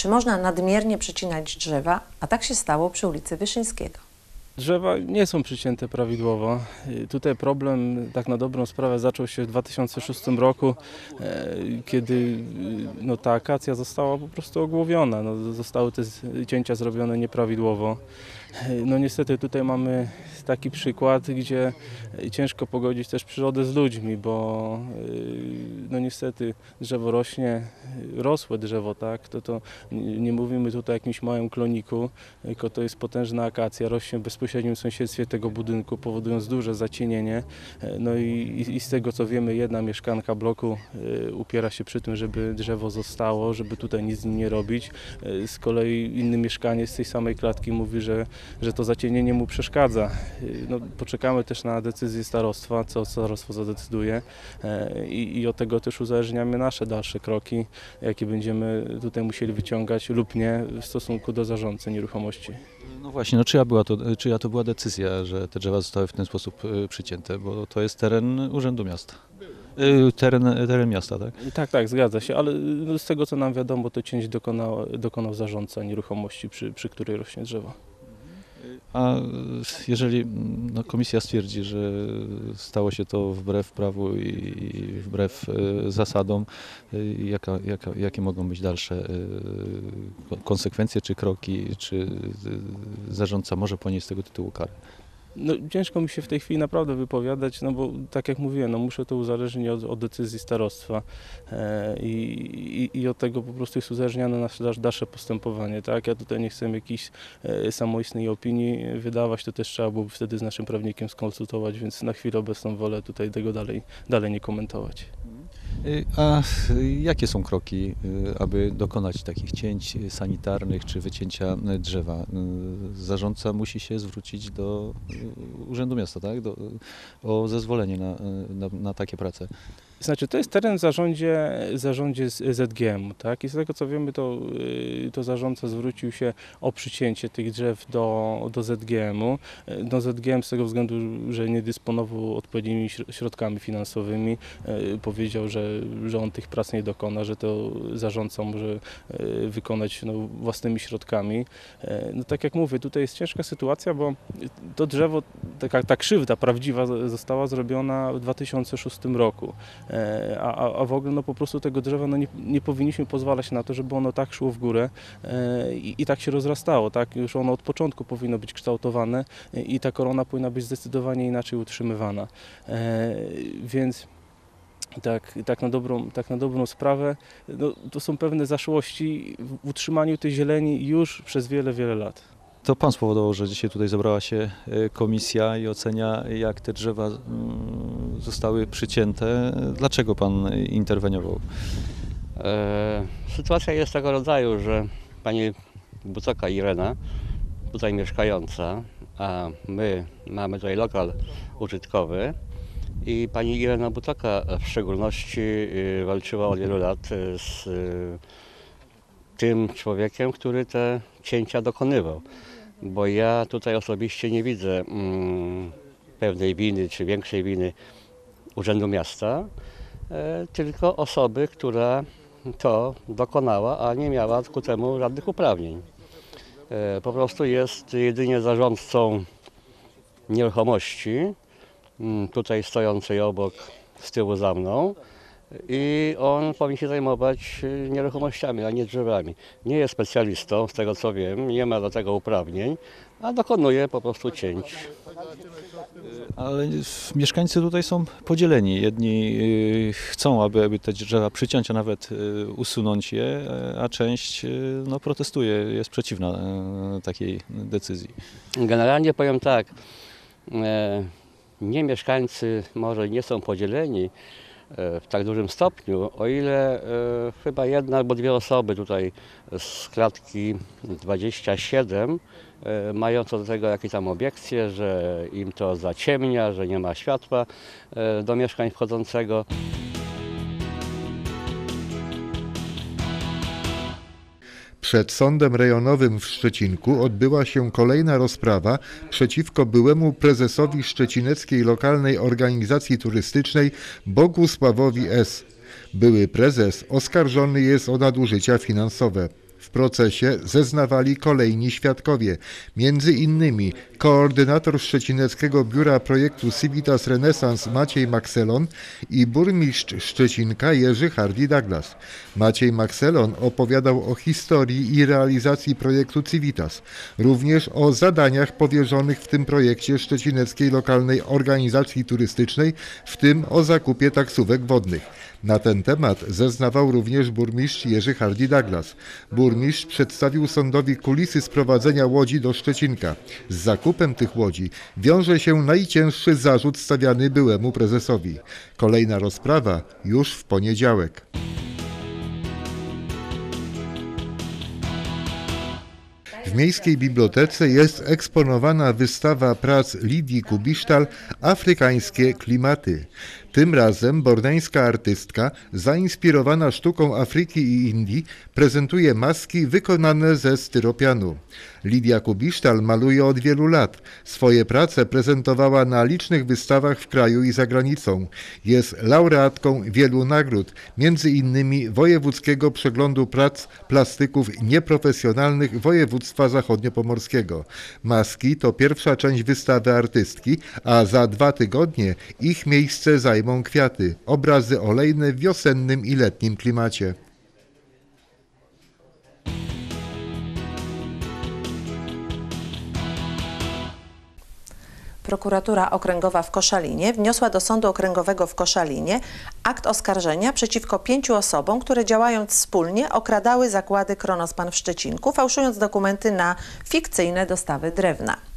Czy można nadmiernie przycinać drzewa? A tak się stało przy ulicy Wyszyńskiego. Drzewa nie są przycięte prawidłowo. Y, Tutaj problem tak na dobrą sprawę zaczął się w 2006 roku, e, kiedy y, no, ta akacja została po prostu ogłowiona. No, zostały te cięcia zrobione nieprawidłowo. No niestety tutaj mamy taki przykład, gdzie ciężko pogodzić też przyrodę z ludźmi, bo y, no niestety drzewo rośnie, y, rosłe drzewo, tak, to, to nie mówimy tutaj o jakimś małym kloniku, tylko to jest potężna akacja, rośnie w bezpośrednim sąsiedztwie tego budynku, powodując duże zacienienie. No i, i, z tego co wiemy, jedna mieszkanka bloku e, upiera się przy tym, żeby drzewo zostało, żeby tutaj nic z nim nie robić. E, Z kolei inny mieszkaniec z tej samej klatki mówi, że, że to zacienienie mu przeszkadza. E, No, poczekamy też na decyzję starostwa, co starostwo zadecyduje e, i, i od tego też uzależniamy nasze dalsze kroki, jakie będziemy tutaj musieli wyciągać lub nie w stosunku do zarządcy nieruchomości. No właśnie, no czyja, była to, czyja to była decyzja, że te drzewa zostały w ten sposób y, przycięte, bo to jest teren Urzędu Miasta. Y, Teren, teren miasta, tak? Tak, tak, zgadza się, ale no, z tego co nam wiadomo, to cięć dokonał, dokonał zarządca nieruchomości, przy, przy której rośnie drzewo. A jeżeli mm, no, komisja stwierdzi, że stało się to wbrew prawu i wbrew y, zasadom, y, jaka, jaka, jakie mogą być dalsze ko- konsekwencje czy kroki, czy zarządca może ponieść z tego tytułu karę? No, ciężko mi się w tej chwili naprawdę wypowiadać, no bo tak jak mówiłem, no, muszę to uzależnić od, od decyzji starostwa e, i, i, od tego po prostu jest uzależniane nasze dalsze postępowanie. Tak? Ja tutaj nie chcę jakiejś e, samoistnej opinii wydawać, to też trzeba byłoby wtedy z naszym prawnikiem skonsultować, więc na chwilę obecną wolę tutaj tego dalej, dalej nie komentować. Y, A jakie są kroki, y, aby dokonać takich cięć sanitarnych czy wycięcia drzewa? Y, Zarządca musi się zwrócić do Urzędu Miasta, tak? Do, o zezwolenie na, na, na takie prace. Znaczy, to jest teren w zarządzie, zarządzie ZGM, tak? I z tego co wiemy, to, y, to zarządca zwrócił się o przycięcie tych drzew do, do ZGM-u. Y, Do ZGM z tego względu, że nie dysponował odpowiednimi śro- środkami finansowymi, y, powiedział, że, że on tych prac nie dokona, że to zarządca może wykonać no, własnymi środkami. No tak jak mówię, tutaj jest ciężka sytuacja, bo to drzewo, taka ta krzywda prawdziwa została zrobiona w 2006 roku. E, A, a, w ogóle no po prostu tego drzewa no nie, nie powinniśmy pozwalać na to, żeby ono tak szło w górę e, i, i tak się rozrastało. Tak? Już ono od początku powinno być kształtowane e, i ta korona powinna być zdecydowanie inaczej utrzymywana. Więc tak, tak, na dobrą, tak na dobrą sprawę, no, to są pewne zaszłości w utrzymaniu tej zieleni już przez wiele, wiele lat. To pan spowodował, że dzisiaj tutaj zebrała się y, komisja i ocenia, jak te drzewa mm, zostały przycięte. Dlaczego pan interweniował? E, Sytuacja jest tego rodzaju, że pani Bucoka Irena, tutaj mieszkająca, a my mamy tutaj lokal użytkowy i pani Irena Bucoka w szczególności y, walczyła od wielu lat y, z y, tym człowiekiem, który te cięcia dokonywał. Bo ja tutaj osobiście nie widzę mm, pewnej winy czy większej winy Urzędu Miasta, e, tylko osoby, która to dokonała, a nie miała ku temu żadnych uprawnień. E, Po prostu jest jedynie zarządcą nieruchomości, mm, tutaj stojącej obok, z tyłu za mną. I on powinien się zajmować e, nieruchomościami, a nie drzewami. Nie jest specjalistą, z tego co wiem, nie ma do tego uprawnień, a dokonuje po prostu cięć. Ale mieszkańcy tutaj są podzieleni. Jedni y, chcą, aby, aby te drzewa przyciąć, a nawet y, usunąć je, a część y, no, protestuje, jest przeciwna takiej decyzji. Generalnie powiem tak, e, nie mieszkańcy może nie są podzieleni w tak dużym stopniu, o ile e, chyba jedna albo dwie osoby tutaj z klatki 27 e, mają co do tego jakieś tam obiekcje, że im to zaciemnia, że nie ma światła e, do mieszkań wchodzącego. Przed Sądem Rejonowym w Szczecinku odbyła się kolejna rozprawa przeciwko byłemu prezesowi Szczecineckiej Lokalnej Organizacji Turystycznej Bogusławowi S. Były prezes oskarżony jest o nadużycia finansowe. W procesie zeznawali kolejni świadkowie, między innymi koordynator Szczecineckiego Biura Projektu Civitas Renaissance Maciej Makselon i burmistrz Szczecinka Jerzy Hardy Douglas. Maciej Makselon opowiadał o historii i realizacji projektu Civitas, również o zadaniach powierzonych w tym projekcie Szczecineckiej Lokalnej Organizacji Turystycznej, w tym o zakupie taksówek wodnych. Na ten temat zeznawał również burmistrz Jerzy Hardy Douglas. Burmistrz przedstawił sądowi kulisy sprowadzenia łodzi do Szczecinka. Z zakupem tych łodzi wiąże się najcięższy zarzut stawiany byłemu prezesowi. Kolejna rozprawa już w poniedziałek. W Miejskiej Bibliotece jest eksponowana wystawa prac Lidii Kubisztal Afrykańskie klimaty. Tym razem bordeńska artystka, zainspirowana sztuką Afryki i Indii, prezentuje maski wykonane ze styropianu. Lidia Kubisztal maluje od wielu lat. Swoje prace prezentowała na licznych wystawach w kraju i za granicą. Jest laureatką wielu nagród, między innymi Wojewódzkiego Przeglądu Prac Plastyków Nieprofesjonalnych Województwa Zachodniopomorskiego. Maski to pierwsza część wystawy artystki, a za dwa tygodnie ich miejsce zajmą kwiaty, obrazy olejne w wiosennym i letnim klimacie. Prokuratura Okręgowa w Koszalinie wniosła do Sądu Okręgowego w Koszalinie akt oskarżenia przeciwko pięciu osobom, które działając wspólnie okradały zakłady Kronospan w Szczecinku, fałszując dokumenty na fikcyjne dostawy drewna.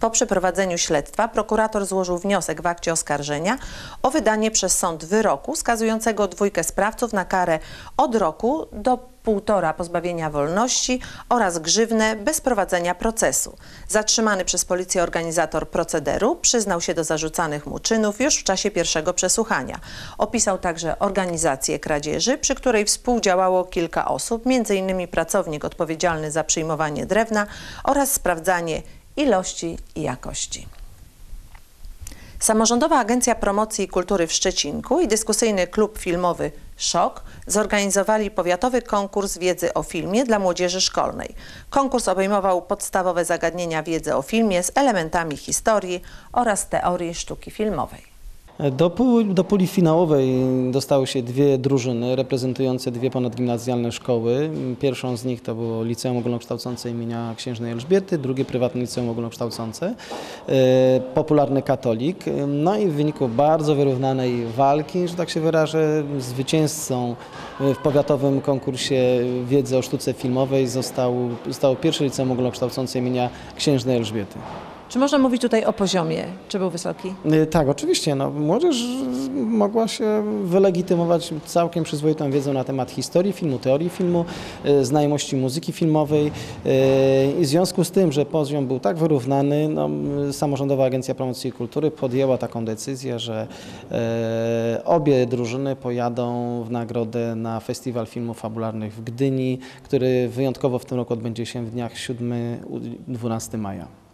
Po przeprowadzeniu śledztwa prokurator złożył wniosek w akcie oskarżenia o wydanie przez sąd wyroku skazującego dwójkę sprawców na karę od roku do półtora pozbawienia wolności oraz grzywnę bez prowadzenia procesu. Zatrzymany przez policję organizator procederu przyznał się do zarzucanych mu czynów już w czasie pierwszego przesłuchania. Opisał także organizację kradzieży, przy której współdziałało kilka osób, m.in. pracownik odpowiedzialny za przyjmowanie drewna oraz sprawdzanie ilości i jakości. Samorządowa Agencja Promocji Kultury w Szczecinku i dyskusyjny klub filmowy Szok zorganizowali powiatowy konkurs wiedzy o filmie dla młodzieży szkolnej. Konkurs obejmował podstawowe zagadnienia wiedzy o filmie z elementami historii oraz teorii sztuki filmowej. Do, do puli finałowej dostały się dwie drużyny reprezentujące dwie ponadgimnazjalne szkoły. Pierwszą z nich to było Liceum Ogólnokształcące imienia Księżnej Elżbiety, drugie prywatne Liceum Ogólnokształcące, e, popularny katolik. No i w wyniku bardzo wyrównanej walki, że tak się wyrażę, zwycięzcą w powiatowym konkursie wiedzy o sztuce filmowej został, zostało pierwsze Liceum Ogólnokształcące imienia Księżnej Elżbiety. Czy można mówić tutaj o poziomie? Czy był wysoki? Y, Tak, oczywiście. No, młodzież mogła się wylegitymować całkiem przyzwoitą wiedzą na temat historii filmu, teorii filmu, y, znajomości muzyki filmowej y, i w związku z tym, że poziom był tak wyrównany, no, Samorządowa Agencja Promocji Kultury podjęła taką decyzję, że obie drużyny pojadą w nagrodę na Festiwal Filmów Fabularnych w Gdyni, który wyjątkowo w tym roku odbędzie się w dniach 7-12 maja.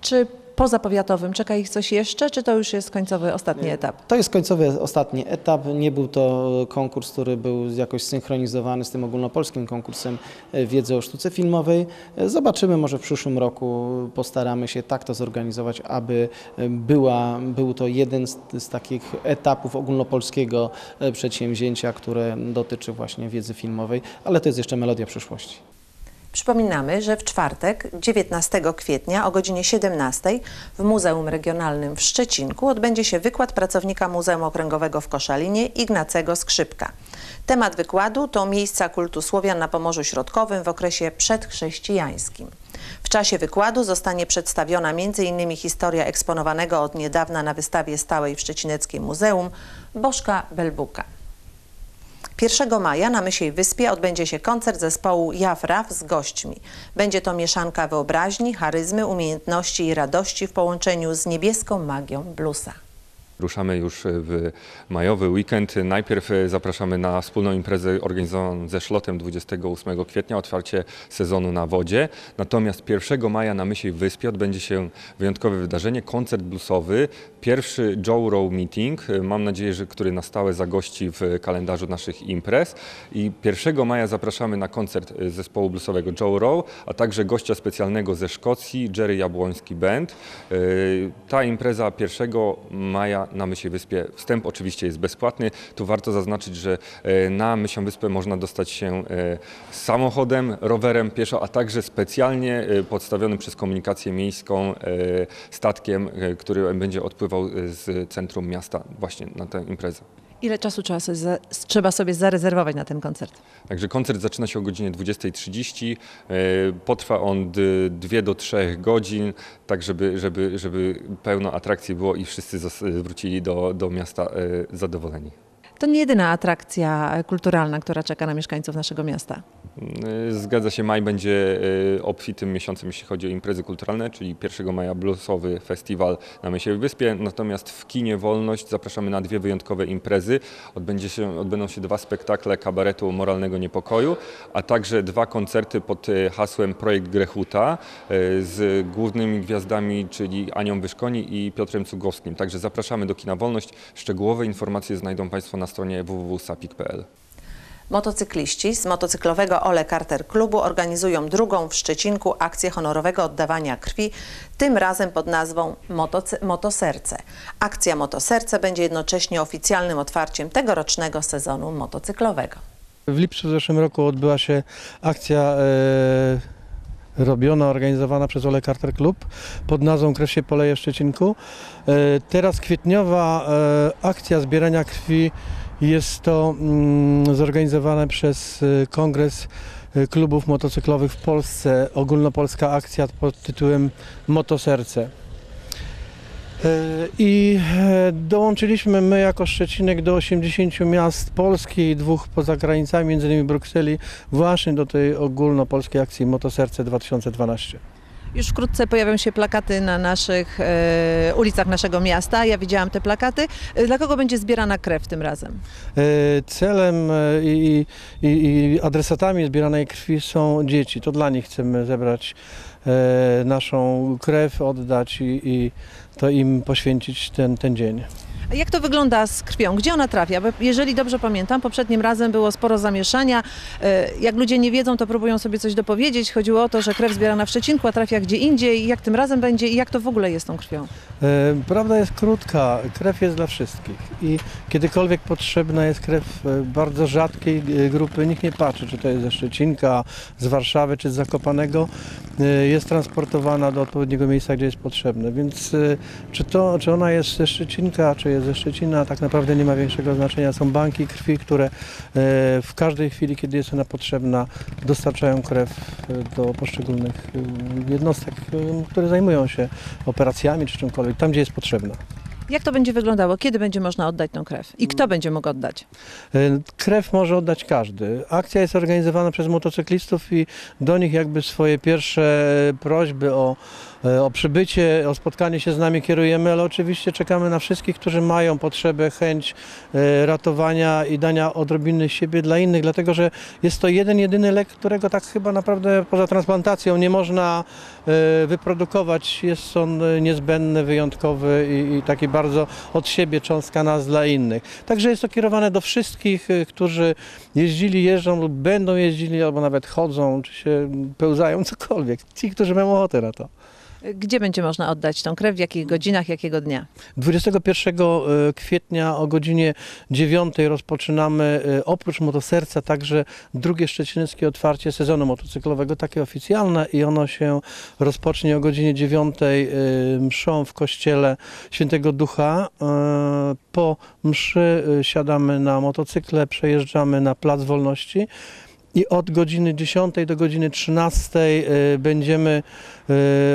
Czy poza powiatowym czeka ich coś jeszcze, czy to już jest końcowy, ostatni etap? To jest końcowy, ostatni etap. Nie był to konkurs, który był jakoś synchronizowany z tym ogólnopolskim konkursem e, wiedzy o sztuce filmowej. E, Zobaczymy, może w przyszłym roku postaramy się tak to zorganizować, aby e, była, był to jeden z, z takich etapów ogólnopolskiego przedsięwzięcia, które dotyczy właśnie wiedzy filmowej, ale to jest jeszcze melodia przyszłości. Przypominamy, że w czwartek, 19 kwietnia o godzinie 17 w Muzeum Regionalnym w Szczecinku odbędzie się wykład pracownika Muzeum Okręgowego w Koszalinie Ignacego Skrzypka. Temat wykładu to miejsca kultu Słowian na Pomorzu Środkowym w okresie przedchrześcijańskim. W czasie wykładu zostanie przedstawiona m.in. historia eksponowanego od niedawna na wystawie stałej w Szczecineckim Muzeum Bożka Belbuka. 1 maja na Mysiej Wyspie odbędzie się koncert zespołu Jafraf z gośćmi. Będzie to mieszanka wyobraźni, charyzmy, umiejętności i radości w połączeniu z niebieską magią bluesa. Ruszamy już w majowy weekend. Najpierw zapraszamy na wspólną imprezę organizowaną ze Szlotem 28 kwietnia, otwarcie sezonu na wodzie. Natomiast 1 maja na Mysiej Wyspie odbędzie się wyjątkowe wydarzenie, koncert bluesowy, pierwszy Joe Row Meeting, mam nadzieję, że który na stałe zagości w kalendarzu naszych imprez. I 1 maja zapraszamy na koncert zespołu bluesowego Joe Row, a także gościa specjalnego ze Szkocji, Jerry Jabłoński Band. E, Ta impreza 1 maja na Mysiej Wyspie, wstęp oczywiście jest bezpłatny. Tu warto zaznaczyć, że e, na Mysią Wyspę można dostać się e, samochodem, rowerem, pieszo, a także specjalnie e, podstawionym przez komunikację miejską statkiem, który będzie odpływał z centrum miasta właśnie na tę imprezę. Ile czasu trzeba sobie, za, trzeba sobie zarezerwować na ten koncert? Także koncert zaczyna się o godzinie 20.30. e, Potrwa on 2 do 3 godzin, tak żeby, żeby, żeby pełno atrakcji było i wszyscy zas- wrócili do, do miasta e, zadowoleni. To nie jedyna atrakcja kulturalna, która czeka na mieszkańców naszego miasta. E, Zgadza się, maj będzie e, obfitym miesiącem, jeśli chodzi o imprezy kulturalne, czyli 1 maja bluesowy festiwal na Mysiewej Wyspie, natomiast w kinie Wolność zapraszamy na dwie wyjątkowe imprezy. Odbędzie się, odbędą się dwa spektakle kabaretu Moralnego Niepokoju, a także dwa koncerty pod e, hasłem Projekt Grechuta z głównymi gwiazdami, czyli Anią Wyszkoni i Piotrem Cugowskim. Także zapraszamy do kina Wolność. Szczegółowe informacje znajdą Państwo na stronie www.sapik.pl. Motocykliści z motocyklowego Ole Carter Klubu organizują drugą w Szczecinku akcję honorowego oddawania krwi, tym razem pod nazwą Motoserce. Akcja Motoserce będzie jednocześnie oficjalnym otwarciem tegorocznego sezonu motocyklowego. W lipcu w zeszłym roku odbyła się akcja e, robiona, organizowana przez Ole Carter Klub pod nazwą Krew się poleje w Szczecinku. E, teraz kwietniowa e, akcja zbierania krwi jest to mm, zorganizowane przez e, Kongres e, Klubów Motocyklowych w Polsce, ogólnopolska akcja pod tytułem Motoserce. E, I e, dołączyliśmy my jako Szczecinek do 80 miast Polski i dwóch poza granicami, m.in. Brukseli, właśnie do tej ogólnopolskiej akcji Motoserce 2012. Już wkrótce pojawią się plakaty na naszych e, ulicach naszego miasta. Ja widziałam te plakaty. E, Dla kogo będzie zbierana krew tym razem? E, Celem e, i, i, i adresatami zbieranej krwi są dzieci. To dla nich chcemy zebrać naszą krew, oddać i, i to im poświęcić ten, ten dzień. Jak to wygląda z krwią? Gdzie ona trafia? Bo jeżeli dobrze pamiętam, poprzednim razem było sporo zamieszania. E, Jak ludzie nie wiedzą, to próbują sobie coś dopowiedzieć. Chodziło o to, że krew zbierana w Szczecinku, a trafia gdzie indziej. Jak tym razem będzie i jak to w ogóle jest z tą krwią? E, Prawda jest krótka, krew jest dla wszystkich i kiedykolwiek potrzebna jest krew e, bardzo rzadkiej grupy, nikt nie patrzy, czy to jest ze Szczecinka, z Warszawy, czy z Zakopanego, jest transportowana do odpowiedniego miejsca, gdzie jest potrzebne, więc czy, to, czy ona jest ze Szczecinka, czy jest ze Szczecina, tak naprawdę nie ma większego znaczenia. Są banki krwi, które e, w każdej chwili, kiedy jest ona potrzebna, dostarczają krew e, do poszczególnych e, jednostek, które zajmują się operacjami czy czymkolwiek, tam gdzie jest potrzebna. Jak to będzie wyglądało? Kiedy będzie można oddać tą krew? I kto będzie mógł oddać? Krew może oddać każdy. Akcja jest organizowana przez motocyklistów i do nich jakby swoje pierwsze prośby o, o przybycie, o spotkanie się z nami kierujemy, ale oczywiście czekamy na wszystkich, którzy mają potrzebę, chęć e, ratowania i dania odrobiny siebie dla innych, dlatego że jest to jeden, jedyny lek, którego tak chyba naprawdę poza transplantacją nie można e, wyprodukować. Jest on e, niezbędny, wyjątkowy i, i taki bardzo od siebie cząstka nas dla innych. Także jest to kierowane do wszystkich, którzy jeździli, jeżdżą lub będą jeździli, albo nawet chodzą, czy się pełzają, cokolwiek. Ci, którzy mają ochotę na to. Gdzie będzie można oddać tą krew? W jakich godzinach, jakiego dnia? 21 kwietnia o godzinie 9 rozpoczynamy y, oprócz motoserca także drugie szczecińskie otwarcie sezonu motocyklowego, takie oficjalne i ono się rozpocznie o godzinie 9 y, mszą w kościele Świętego Ducha. Po mszy siadamy na motocykle, przejeżdżamy na Plac Wolności i od godziny 10 do godziny 13 e, będziemy e,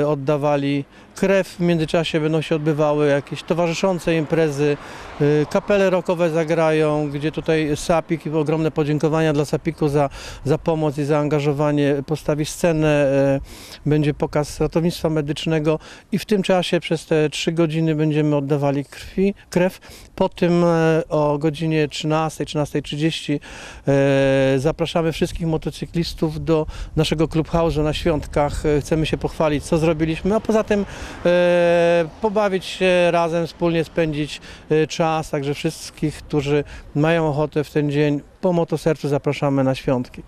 oddawali krew. W międzyczasie będą się odbywały jakieś towarzyszące imprezy, e, kapele rockowe zagrają, gdzie tutaj Sapik, i ogromne podziękowania dla Sapiku za, za pomoc i zaangażowanie, postawi scenę, e, będzie pokaz ratownictwa medycznego i w tym czasie przez te 3 godziny będziemy oddawali krwi, krew. Po tym o godzinie 13, 13.30 e, zapraszamy wszystkich motocyklistów do naszego clubhouse'u na świątkach. Chcemy się pochwalić, co zrobiliśmy, a poza tym e, pobawić się razem, wspólnie spędzić e, czas. Także wszystkich, którzy mają ochotę w ten dzień po motosercu zapraszamy na świątki.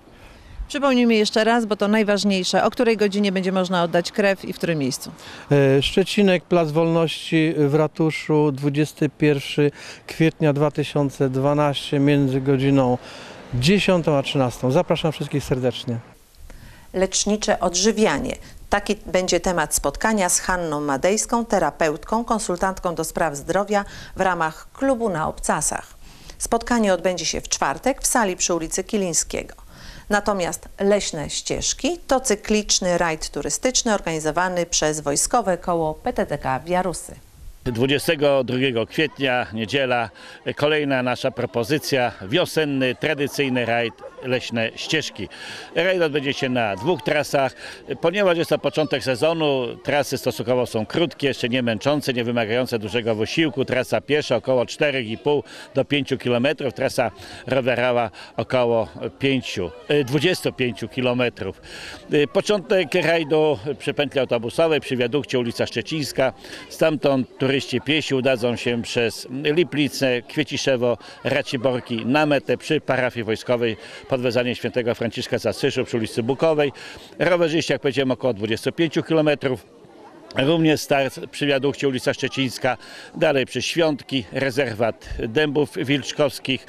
Przypomnijmy jeszcze raz, bo to najważniejsze, o której godzinie będzie można oddać krew i w którym miejscu. E, Szczecinek, Plac Wolności w ratuszu 21 kwietnia 2012 między godziną 10 a 13. Zapraszam wszystkich serdecznie. Lecznicze odżywianie. Taki będzie temat spotkania z Hanną Madejską, terapeutką, konsultantką do spraw zdrowia w ramach klubu na Obcasach. Spotkanie odbędzie się w czwartek w sali przy ulicy Kilińskiego. Natomiast Leśne Ścieżki to cykliczny rajd turystyczny organizowany przez Wojskowe Koło PTTK w Jarusy. 22 kwietnia, niedziela, kolejna nasza propozycja, wiosenny, tradycyjny rajd Leśne Ścieżki. Rajd odbędzie się na dwóch trasach. Ponieważ jest to początek sezonu, trasy stosunkowo są krótkie, jeszcze nie męczące, nie wymagające dużego wysiłku. Trasa piesza około 4,5 do 5 km, trasa rowerowa około 5, e, 25 km. Początek rajdu przy pętli autobusowej, przy wiadukcie ulica Szczecińska. Stamtąd turyści piesi udadzą się przez Liplice, Kwieciszewo, Raciborki na metę przy parafii wojskowej pod wezwaniem świętego Franciszka z Asyszu przy ulicy Bukowej. Rowerzyści, jak powiedziałem, około 25 km. Również start przy wiadukcie ulica Szczecińska, dalej przez Świątki, rezerwat Dębów Wilczkowskich,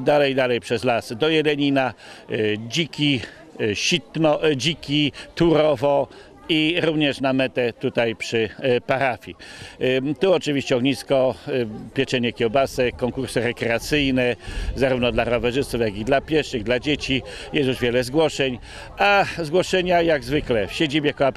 dalej, dalej przez las do Jelenina, y, Dziki, y, Sitno, y, Dziki, Turowo, i również na metę tutaj przy e, parafii. Tu oczywiście ognisko, ym, pieczenie kiełbasek, konkursy rekreacyjne, zarówno dla rowerzystów, jak i dla pieszych, dla dzieci. Jest już wiele zgłoszeń, a zgłoszenia jak zwykle w siedzibie koła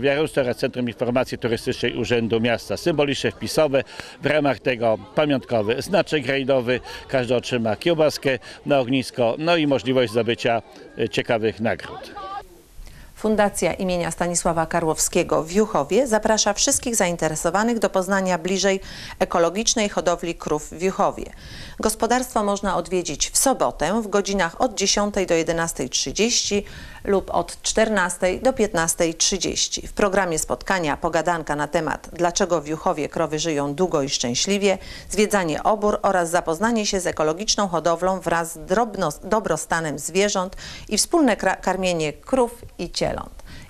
w Jarosławcu oraz Centrum Informacji Turystycznej Urzędu Miasta. Symboliczne wpisowe, w ramach tego pamiątkowy znaczek rajdowy, każdy otrzyma kiełbaskę na ognisko, no i możliwość zdobycia e, ciekawych nagród. Fundacja imienia Stanisława Karłowskiego w Juchowie zaprasza wszystkich zainteresowanych do poznania bliżej ekologicznej hodowli krów w Juchowie. Gospodarstwo można odwiedzić w sobotę w godzinach od 10 do 11.30 lub od 14 do 15.30. W programie spotkania pogadanka na temat dlaczego w Juchowie krowy żyją długo i szczęśliwie, zwiedzanie obór oraz zapoznanie się z ekologiczną hodowlą wraz z drobno, dobrostanem zwierząt i wspólne karmienie krów i cieląt.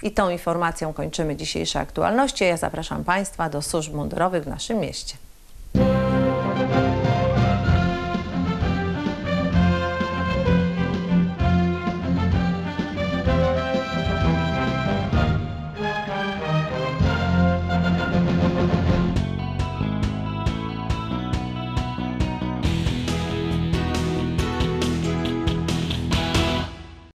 I tą informacją kończymy dzisiejsze aktualności. Ja zapraszam Państwa do służb mundurowych w naszym mieście.